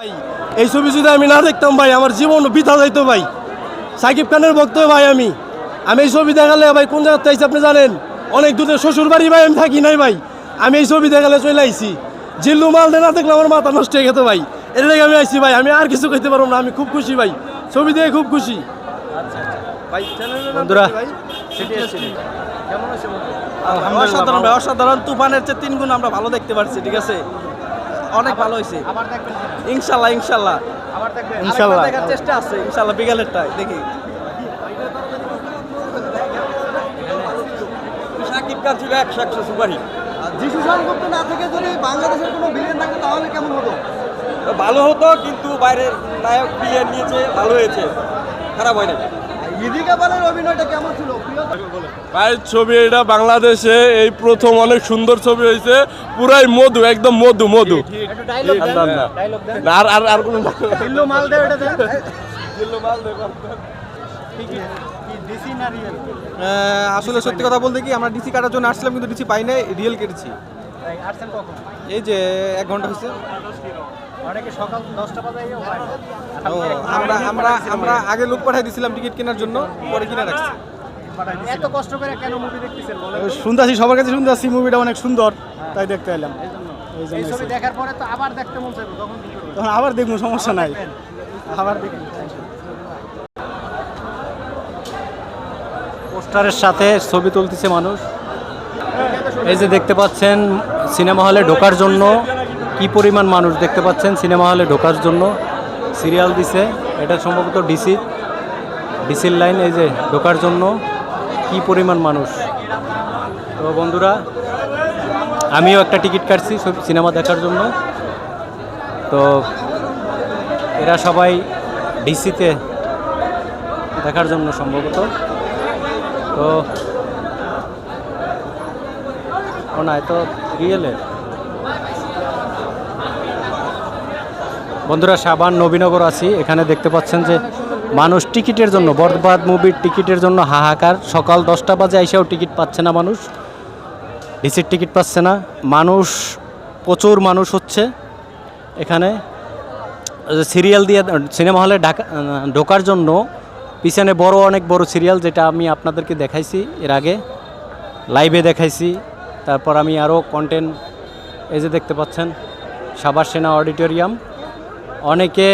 ভাই এই ছবি যদি আমি না দেখতাম ভাই আমার জীবন বৃথা যাইতো ভাই। সাকিব খানের ভক্ত ভাই আমি। আমি এই ছবি দেখালে ভাই কোন জায়গাতে আইছি আপনি জানেন? অনেক দূরে শ্বশুর বাড়ি ভাই আমি থাকি নাই ভাই। আমি এই ছবি দেখালে চলে আইছি। জিল্লু মাল না দেখলে আমার মাথা নষ্ট হয়ে গেত ভাই। এর লেগে আমি আইছি ভাই আমি আর কিছু কইতে পারব না আমি খুব খুশি ভাই। ছবি দেখে খুব খুশি। বন্ধুরা, অসাধারণ ভাই অসাধারণ। তুফানের চেয়ে তিন গুণ আমরা ভালো দেখতে পারছি ঠিক আছে? অনেক ভালো হয়েছে। ইনশাল্লাহ ইনশাল্লাহ। ইনশাল্লাহ। দেখার চেষ্টা আছে ইনশাল্লাহ বিকালেরটা দেখি। সাকিব খান ছিল একশো একশো সুপারহিট যিশু সংযুক্ত না থেকে যদি বাংলাদেশের কোনো ভিলেন থাকে তাহলে কেমন হতো? ভালো হতো কিন্তু বাইরের নায়ক বিলিয়ন নিয়েছে ভালো হয়েছে। খারাপ হয় না ইদি কাপালের অভিনয়টা কেমন ছিল? প্রিয় ভাই ছবি এটা বাংলাদেশে এই প্রথম অনেক সুন্দর ছবি হয়েছে। পুরাই মধু একদম মধু মধু। আর আর আর কোনো জিল্লু মাল দেয় এটা দেন। আসলে সত্যি কথা বলতে কি আমরা ডিসি কাটার জন্য আসছিলাম কিন্তু ডিসি পাই নাই রিয়েল কেটেছি। এই যে এক ঘণ্টা হয়েছে। আমরা আমরা আমরা আগে লোক পাঠাই দিছিলাম টিকিট কেনার জন্য পরে কিনে রাখছি। এত কষ্ট করে কেন মুভি দেখতেছেন বলেন শুনতেছি সবার কাছে শুনতেছি মুভিটা অনেক সুন্দর তাই দেখতে এলাম। এই ছবি দেখার পরে তো আবার দেখতে মন চাইবে তখন কি করবেন তখন আবার দেখব সমস্যা নাই। আবার দেখব। পোস্টারের সাথে ছবি তুলতেছে মানুষ। এই যে দেখতে পাচ্ছেন সিনেমা হলে ঢোকার জন্য কি পরিমাণ মানুষ দেখতে পাচ্ছেন? সিনেমা হলে ঢোকার জন্য সিরিয়াল দিছে। এটা সম্ভবত ডিসি। ডিসির লাইন এই যে, ঢোকার জন্য কি পরিমাণ মানুষ? তো বন্ধুরা, আমিও একটা টিকিট কাটছি সিনেমা দেখার জন্য। তো এরা সবাই ডিসিতে দেখার জন্য সম্ভবত। তো, ও না এ তো রিয়েলের বন্ধুরা, সাবান, নবীনগর আছি। এখানে দেখতে পাচ্ছেন যে মানুষ টিকিটের জন্য, বরবাদ মুভির টিকিটের জন্য হাহাকার। সকাল দশটা বাজে আইসাও টিকিট পাচ্ছে না মানুষ। ডিসির টিকিট পাচ্ছে না। মানুষ, প্রচুর মানুষ হচ্ছে। এখানে সিরিয়াল দিয়ে, সিনেমা হলে ঢাকা, ঢোকার জন্য পিছনে বড় অনেক বড় সিরিয়াল যেটা আমি আপনাদেরকে দেখাইছি এর আগে। লাইভে দেখাইছি। তারপর আমি আরও কন্টেন্ট এই যে দেখতে পাচ্ছেন সাবার সেনা অডিটোরিয়াম। অনেকে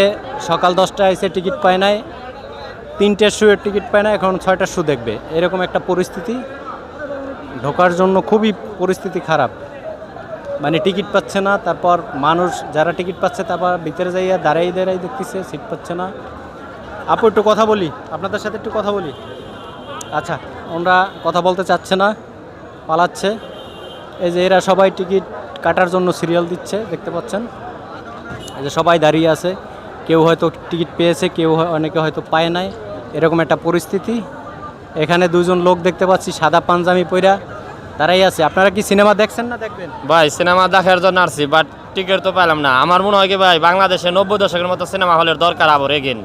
সকাল দশটায় এসে টিকিট পায় নাই, তিনটের শুয়ের টিকিট পায় না এখন ছয়টার শু দেখবে। এরকম একটা পরিস্থিতি। ঢোকার জন্য খুবই পরিস্থিতি খারাপ। মানে টিকিট পাচ্ছে না, তারপর মানুষ যারা টিকিট পাচ্ছে তারপর ভিতরে যাইয়া দাঁড়াই দাঁড়াই দেখতেছে, সিট পাচ্ছে না। আপু, একটু কথা বলি। আপনাদের সাথে একটু কথা বলি। আচ্ছা ওনারা কথা বলতে চাচ্ছে না, পালাচ্ছে। এই যে এরা সবাই টিকিট কাটার জন্য সিরিয়াল দিচ্ছে, দেখতে পাচ্ছেন। যে সবাই দাঁড়িয়ে আছে। কেউ হয়তো টিকিট পেয়েছে কেউ অনেকে হয়তো পায় নাই। এরকম একটা পরিস্থিতি। এখানে দুজন লোক দেখতে পাচ্ছি সাদা পাঞ্জামি পইরা দাঁড়াই আছে। আপনারা কি সিনেমা দেখছেন না দেখবেন? ভাই সিনেমা দেখার জন্য আসছি বাট টিকিট তো পেলাম না। আমার মনে হয় কি ভাই বাংলাদেশে নব্বই দশকের মতো সিনেমা হলের দরকার আবার এগেন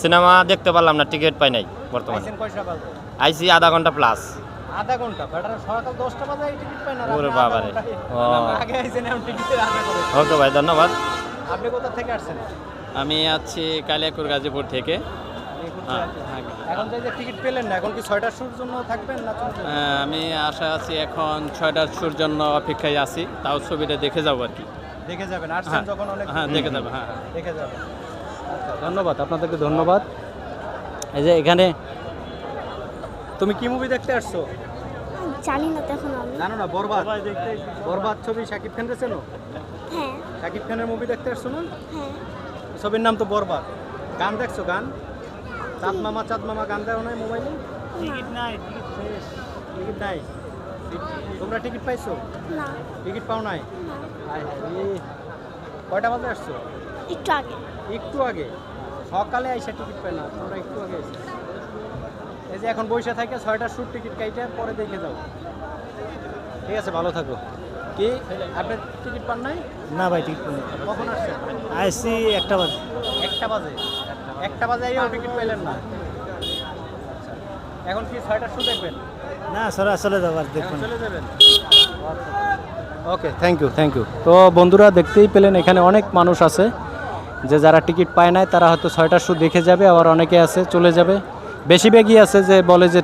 সিনেমা দেখতে পারলাম না টিকিট পাই নাই বর্তমানে। আইসি আধা ঘণ্টা প্লাস আধা ঘণ্টা। সকাল দশটা বাজে টিকিট পায় না ওরে বাবারে। ও। আগে আইছেন এখন টিকিটের আশা করে ওকে ভাই ধন্যবাদ। আপনি কোথা থেকে আসছেন? আমি আছি কালিয়াকুর গাজীপুর থেকে। হ্যাঁ, হ্যাঁ। এখন যে টিকিট পেলেন না এখন কি ছয়টার শুর জন্য থাকবেন না আমি আশা আছি এখন ছয়টার শুর জন্য অপেক্ষায় আছি তাও ছবিটা দেখে যাব আর কি। দেখে যাবেন হ্যাঁ, যখন অনেক হ্যাঁ দেখে যাব হ্যাঁ হ্যাঁ। দেখে যাবেন। ধন্যবাদ আপনাদেরকে ধন্যবাদ। এই যে এখানে তুমি কি মুভি দেখতে আসছো? জানি না তখন আমি। জানো না বরবাদ। বরবাদ ছবি শাকিব খান চেনো হ্যাঁ। শাকিব খানের মুভি দেখতে আসছো না? হ্যাঁ। ছবির নাম তো বরবাদ। গান দেখছ গান? চাঁদ মামা চাঁদ মামা গান দেওয়া নাই মোবাইলে টিকিট নাই টিকিট নাই। তোমরা টিকিট পাইছো? না। টিকিট পাও নাই? না। কয়টা বাজে আসছো? একটু আগে। একটু আগে? সকালে আইসা টিকিট পাই না তোমরা একটু আগে এসে এই যে এখন বসে থাকে ছয়টা শুট টিকিট কাইটে পরে দেখে যাও। ঠিক আছে ভালো থাকো। কি? আপনার টিকিট পান নাই? না ভাই ঠিক কখন আসছেন? আইসি একটা বাজে। একটা বাজে? একটা বাজে আইও টিকিট পেলেন না। এখন কি ছয়টা শু দেখবেন? না সরা চলে যাব আর দেখুন। চলে যাবেন। Okay thank you thank you তো বন্ধুরা দেখতেই পেলেন এখানে অনেক মানুষ আছে যে যারা টিকিট পায় নাই তারা হয়তো ছয়টার শো দেখে যাবে আবার অনেকে আছে চলে যাবে। বেশিরভাগই আছে যে বলে যে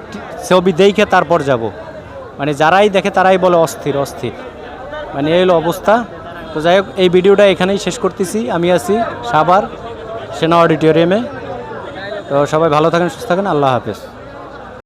ছবি দেখে তারপর যাব। মানে যারাই দেখে তারাই বলে অস্থির অস্থির। মানে এই হলো অবস্থা। তো যাই হোক, এই ভিডিওটা এখানেই শেষ করতেছি। আমি আছি সাবার সেনা অডিটোরিয়ামে। তো সবাই ভালো থাকেন, সুস্থ থাকেন। আল্লাহ হাফেজ।